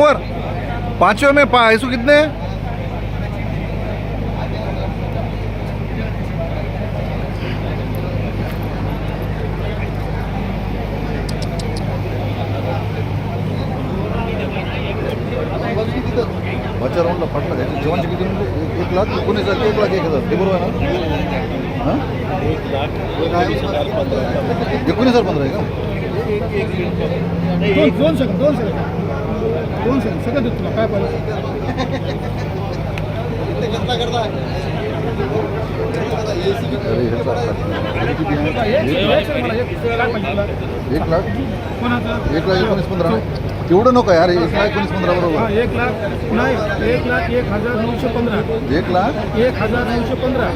कुंवर। पांचवे में पा ऐसो कितने हैं? वरच्या राऊंडला फाटला त्याचे जेवणचे किती म्हणजे एक- एक लाख एकोणीस हज़ार एक लाख एक हज़ार। ते बरोबर आहे ना? हाँ? एकोणीस हज़ार पंधरा आहे का दोन सेकंद दोन सेकंद दोन सेकंद सगळं देतो तुला काय पाहिजे? एक- लाख? एक लाख लाख एकोणीस पंधरा. तेवढं नको यार एक लाख एकोणीस पंधरा हा बरोबर एक लाख नाही एक लाख एक हजार नऊशे पंधरा. एक लाख? एक हजार नऊशे पंधरा.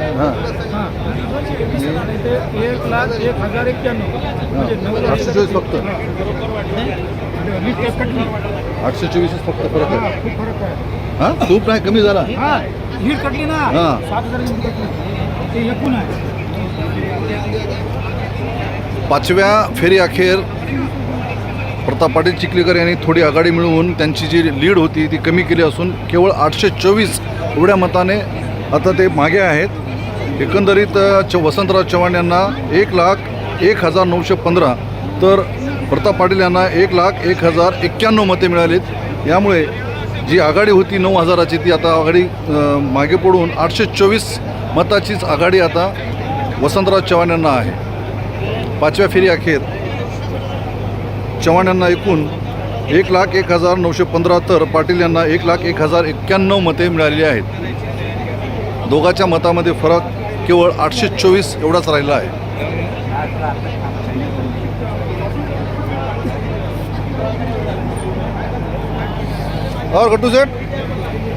एक लाख एक हजार एक्क्याण्णव. म्हणजे नऊ चोवीस फक्त. आठशे चोवीसच फक्त फरक हा आहे. हां? खूप नाही कमी झाला. हा हीट कटली ना. हा. सात हजार हीट कटली. ते एकूण आहे. पाचव्या फेरी अखेर प्रताप पाटील चिखलीकर यांनी थोडी आघाडी मिळवून त्यांची जी लीड होती ती कमी केली असून केवळ आठशे चोवीस एवढ्या मताने आता ते मागे आहेत. एकंदरीत अ, च वसंतराव चव्हाण यांना एक लाख एक हजार नऊशे पंधरा. तर प्रताप पाटील यांना एक लाख एक हजार एक्क्याण्णव मते मिळालीत. यामुळे जी आघाडी होती नऊ हजाराची ती आता आघाडी मागे पडून आठशे चोवीस मताचीच आघाडी आता वसंतराव चव्हाण यांना आहे. पाचव्या फेरी अखेर. चव्हाण यांना एकूण एक लाख एक हजार नऊशे पंधरा तर पाटील यांना एक लाख एक हजार एक्क्याण्णव मते मिळालेली आहेत. दोघाच्या मतामध्ये फरक केवळ आठशे चोवीस एवढाच राहिला आहे. और गट्टू सेठ